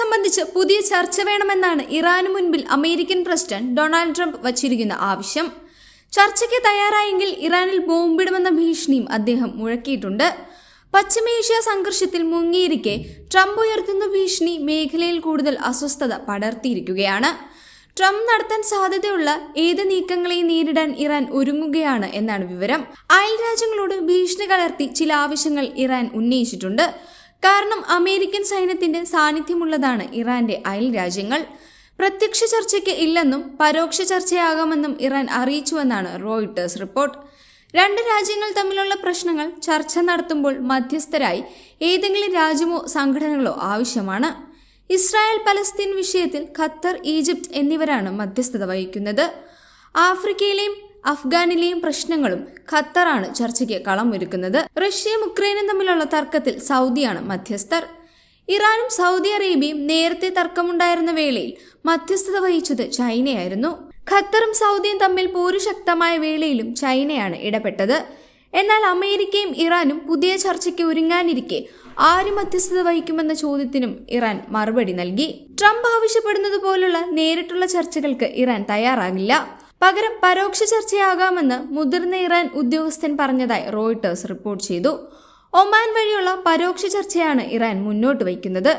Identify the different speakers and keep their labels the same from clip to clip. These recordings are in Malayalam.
Speaker 1: സംബന്ധിച്ച് പുതിയ ചർച്ച വേണമെന്നാണ് ഇറാന് മുൻപിൽ അമേരിക്കൻ പ്രസിഡന്റ് ഡൊണാൾഡ് ട്രംപ് വച്ചിരിക്കുന്ന ആവശ്യം. ചർച്ചയ്ക്ക് തയ്യാറായെങ്കിൽ ഇറാനിൽ ബോംബിടുമെന്ന ഭീഷണിയും അദ്ദേഹം മുഴക്കിയിട്ടുണ്ട്. പശ്ചിമേഷ്യ സംഘർഷത്തിൽ മുങ്ങിയിരിക്കെ ട്രംപ് ഉയർത്തുന്ന ഭീഷണി മേഖലയിൽ കൂടുതൽ അസ്വസ്ഥത പടർത്തിയിരിക്കുകയാണ്. ട്രംപ് നടത്താൻ സാധ്യതയുള്ള ഏത് നീക്കങ്ങളെയും നേരിടാൻ ഇറാൻ ഒരുങ്ങുകയാണ് എന്നാണ് വിവരം. അയൽ രാജ്യങ്ങളോട് ഭീഷണി കലർത്തി ചില ആവശ്യങ്ങൾ ഇറാൻ ഉന്നയിച്ചിട്ടുണ്ട്. കാരണം അമേരിക്കൻ സൈന്യത്തിന്റെ സാന്നിധ്യമുള്ളതാണ് ഇറാന്റെ അയൽ രാജ്യങ്ങൾ. പ്രത്യക്ഷ ചർച്ചയ്ക്ക് ഇല്ലെന്നും പരോക്ഷ ചർച്ചയാകാമെന്നും ഇറാൻ അറിയിച്ചുവെന്നാണ് റോയിട്ടേഴ്സ് റിപ്പോർട്ട്. രണ്ട് രാജ്യങ്ങൾ തമ്മിലുള്ള പ്രശ്നങ്ങൾ ചർച്ച നടത്തുമ്പോൾ മധ്യസ്ഥരായി ഏതെങ്കിലും രാജ്യമോ സംഘടനകളോ ആവശ്യമാണ്. ഇസ്രായേൽ പലസ്തീൻ വിഷയത്തിൽ ഖത്തർ ഈജിപ്ത് എന്നിവരാണ് മധ്യസ്ഥത വഹിക്കുന്നത്. ആഫ്രിക്കയിലെയും അഫ്ഗാനിലെയും പ്രശ്നങ്ങളും ഖത്തറാണ് ചർച്ചയ്ക്ക് കളം കളമൊരുക്കുന്നത്. റഷ്യയും ഉക്രൈനും തമ്മിലുള്ള തർക്കത്തിൽ സൗദിയാണ് മധ്യസ്ഥർ. ഇറാനും സൗദി അറേബ്യയും നേരത്തെ തർക്കമുണ്ടായിരുന്ന വേളയിൽ മധ്യസ്ഥത വഹിച്ചത് ചൈനയായിരുന്നു. ഖത്തറും സൗദിയും തമ്മിൽ പോരുശക്തമായ വേളയിലും ചൈനയാണ് ഇടപെട്ടത്. എന്നാൽ അമേരിക്കയും ഇറാനും പുതിയ ചർച്ചയ്ക്ക് ഒരുങ്ങാനിരിക്കെ ആര് മധ്യസ്ഥത വഹിക്കുമെന്ന ചോദ്യത്തിനും ഇറാൻ മറുപടി നൽകി. ട്രംപ് ആവശ്യപ്പെടുന്നത് പോലുള്ള നേരിട്ടുള്ള ചർച്ചകൾക്ക് ഇറാൻ തയ്യാറാകില്ല. പകരം പരോക്ഷ ചർച്ചയാകാമെന്ന് മുതിർന്ന ഇറാൻ ഉദ്യോഗസ്ഥൻ പറഞ്ഞതായി റോയിട്ടേഴ്സ് റിപ്പോർട്ട് ചെയ്തു. ഒമാൻ വഴിയുള്ള പരോക്ഷ ചർച്ചയാണ് ഇറാൻ മുന്നോട്ട് വയ്ക്കുന്നത്.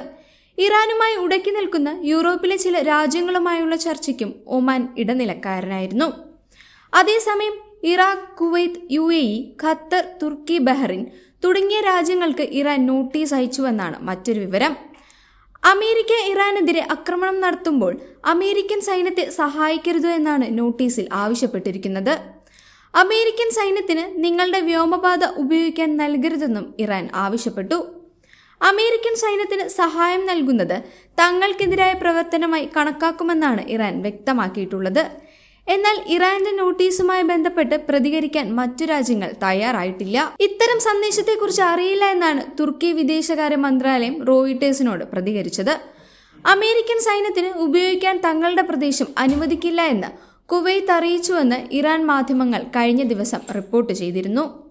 Speaker 1: ഇറാനുമായി ഉടക്കി നിൽക്കുന്ന യൂറോപ്പിലെ ചില രാജ്യങ്ങളുമായുള്ള ചർച്ചയ്ക്കും ഒമാൻ ഇടനിലക്കാരനായിരുന്നു. അതേസമയം Iraq Kuwait U A E Qatar Turkey Bahrain തുടങ്ങിയ രാജ്യങ്ങൾക്ക് ഇറാൻ നോട്ടീസ് അയച്ചുവെന്നാണ് മറ്റൊരു വിവരം. അമേരിക്ക ഇറാനെതിരെ ആക്രമണം നടത്തുമ്പോൾ അമേരിക്കൻ സൈന്യത്തെ സഹായിക്കരുത് എന്നാണ് നോട്ടീസിൽ ആവശ്യപ്പെട്ടിരിക്കുന്നത്. അമേരിക്കൻ സൈന്യത്തിന് നിങ്ങളുടെ വ്യോമപാത ഉപയോഗിക്കാൻ നൽകരുതെന്നും ഇറാൻ ആവശ്യപ്പെട്ടു. അമേരിക്കൻ സൈന്യത്തിന് സഹായം നൽകുന്നത് തങ്ങൾക്കെതിരായ പ്രവർത്തനമായി കണക്കാക്കുമെന്നാണ് ഇറാൻ വ്യക്തമാക്കിയിട്ടുള്ളത്. എന്നാൽ ഇറാന്റെ നോട്ടീസുമായി ബന്ധപ്പെട്ട് പ്രതികരിക്കാൻ മറ്റു രാജ്യങ്ങൾ തയ്യാറായിട്ടില്ല. ഇത്തരം സന്ദേശത്തെക്കുറിച്ച് അറിയില്ല എന്നാണ് തുർക്കി വിദേശകാര്യ മന്ത്രാലയം റോയിട്ടേഴ്സിനോട് പ്രതികരിച്ചത്. അമേരിക്കൻ സൈന്യത്തിന് ഉപയോഗിക്കാൻ തങ്ങളുടെ പ്രദേശം അനുവദിക്കില്ല എന്ന് കുവൈത്ത് അറിയിച്ചുവെന്ന് ഇറാൻ മാധ്യമങ്ങൾ കഴിഞ്ഞ ദിവസം റിപ്പോർട്ട് ചെയ്തിരുന്നു.